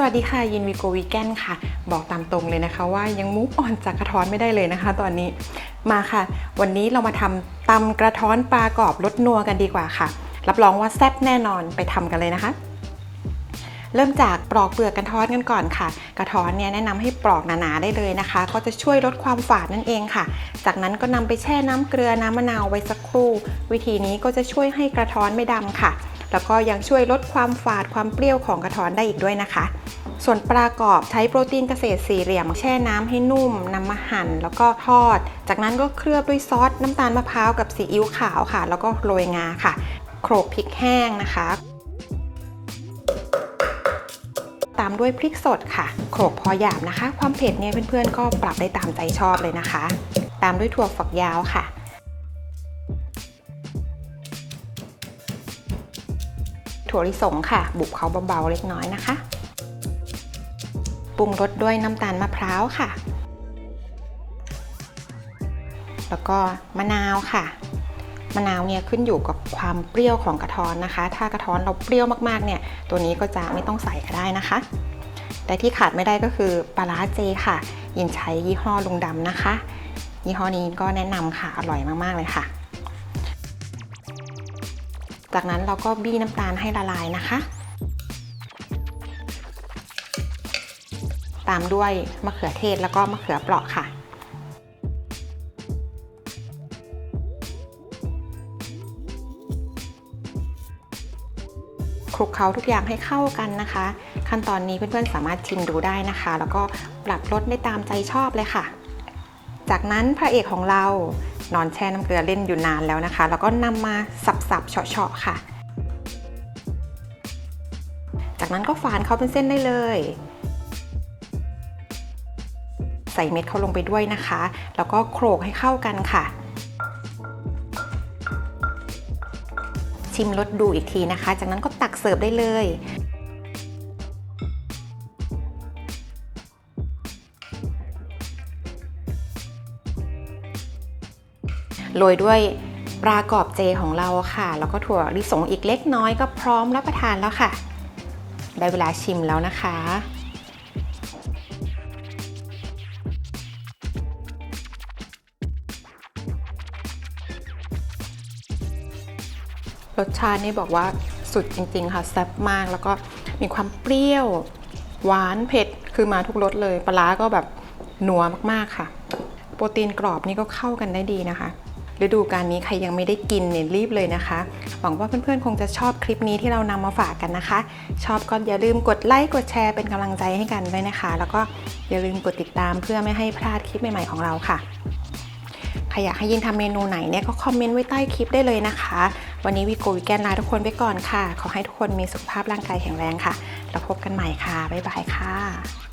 สวัสดีค่ะยินวีโกวีแกนค่ะ บอกตามตรงเลยนะคะ ว่ายังมุกอ่อนจากกระท้อนไม่ได้เลยนะคะ ตอนนี้มาค่ะ วันนี้เรามาทำตำกระท้อนปลากรอบรสนัวกันดีกว่าค่ะ รับรองว่าแซ่บแน่นอนไปทำกันเลยนะคะ เริ่มจากปลอกเปลือกกระท้อนกันก่อนค่ะ กระท้อนเนี่ยแนะนำให้ปลอกหนาๆได้เลยนะคะ ก็จะช่วยลดความฝาดนั่นเองค่ะ จากนั้นก็นำไปแช่น้ำเกลือน้ำมะนาวไว้สักครู่ วิธีนี้ก็จะช่วยให้กระท้อนไม่ดำค่ะ แล้วก็ยังช่วยลดความฝาดความเปรี้ยวของกระท้อนได้อีกด้วยนะคะ ส่วนปลากรอบใช้โปรตีนเกษตรสี่เหลี่ยม แช่น้ำให้นุ่มนำมาหั่นแล้วก็ทอด จากนั้นก็เคลือบด้วยซอสน้ำตาลมะพร้าวกับซีอิ๊วขาวค่ะ แล้วก็โรยงาค่ะ โขลกพริกแห้งนะคะ ตามด้วยพริกสดค่ะ โขลกพอหยาบนะคะ ความเผ็ดเนี่ยเพื่อนๆ ก็ปรับได้ตามใจชอบเลยนะคะ ตามด้วยถั่วฝักยาวค่ะ ถั่วลิสงค่ะ บุบเขาเบาๆเล็กน้อยนะคะ ปรุงรสด้วยน้ำตาลมะพร้าวค่ะ แล้วก็มะนาวค่ะ มะนาวเนี่ยขึ้นอยู่กับความเปรี้ยวของกระท้อนนะคะ ถ้ากระท้อนเราเปรี้ยวมากๆเนี่ย ตัวนี้ก็จะไม่ต้องใส่ก็ได้นะคะ แต่ที่ขาดไม่ได้ก็คือปลาร้าเจค่ะ ยินใช้ยี่ห้อลุงดำนะคะ ยี่ห้อนี้ก็แนะนำค่ะ อร่อยมากๆเลยค่ะ จากนั้นเราก็บี้น้ำตาลให้ละลายนะคะ ตามด้วยมะเขือเทศแล้วก็มะเขือเปราะค่ะ คลุกเคล้าทุกอย่างให้เข้ากันนะคะ ขั้นตอนนี้เพื่อนๆสามารถชิมดูได้นะคะ แล้วก็ปรับรสได้ตามใจชอบเลยค่ะ จากนั้นพระเอกของเรา นอนแช่น้ำเกลือเล่นอยู่นานแล้วนะคะ แล้วก็นำมาสับๆเฉาะๆค่ะ จากนั้นก็ฝานเขาเป็นเส้นได้เลย ใส่เม็ดเขาลงไปด้วยนะคะ แล้วก็โขลกให้เข้ากันค่ะ ชิมรสดูอีกทีนะคะ จากนั้นก็ตักเสิร์ฟได้เลย โรยด้วยปลากรอบเจของเราค่ะ แล้วก็ถั่วลิสงอีกเล็กน้อยก็พร้อมรับประทานแล้วค่ะ ได้เวลาชิมแล้วนะคะ รสชาตินี่บอกว่าสุดจริงๆค่ะแซ่บมากแล้วก็มีความเปรี้ยว หวานเผ็ดคือมาทุกรสเลย ปลาร้าก็แบบนัวมากๆค่ะ โปรตีนกรอบนี่ก็เข้ากันได้ดีนะคะ ฤดูการนี้ใครยังไม่ได้กินเนี่ยรีบเลยนะคะ หวังว่าเพื่อนๆ คงจะชอบคลิปนี้ที่เรานำมาฝากกันนะคะ ชอบก็อย่าลืมกดไลค์กดแชร์เป็นกำลังใจให้กันด้วยนะคะ แล้วก็อย่าลืมกดติดตามเพื่อไม่ให้พลาดคลิปใหม่ๆของเราค่ะใครอยากให้ยินทำเมนูไหนเนี่ยก็คอมเมนต์ไว้ใต้คลิปได้เลยนะคะ วันนี้วีโกวิแกนลาทุกคนไปก่อนค่ะ ขอให้ทุกคนมีสุขภาพร่างกายแข็งแรงค่ะ แล้วพบกันใหม่ค่ะ บ๊ายบายค่ะ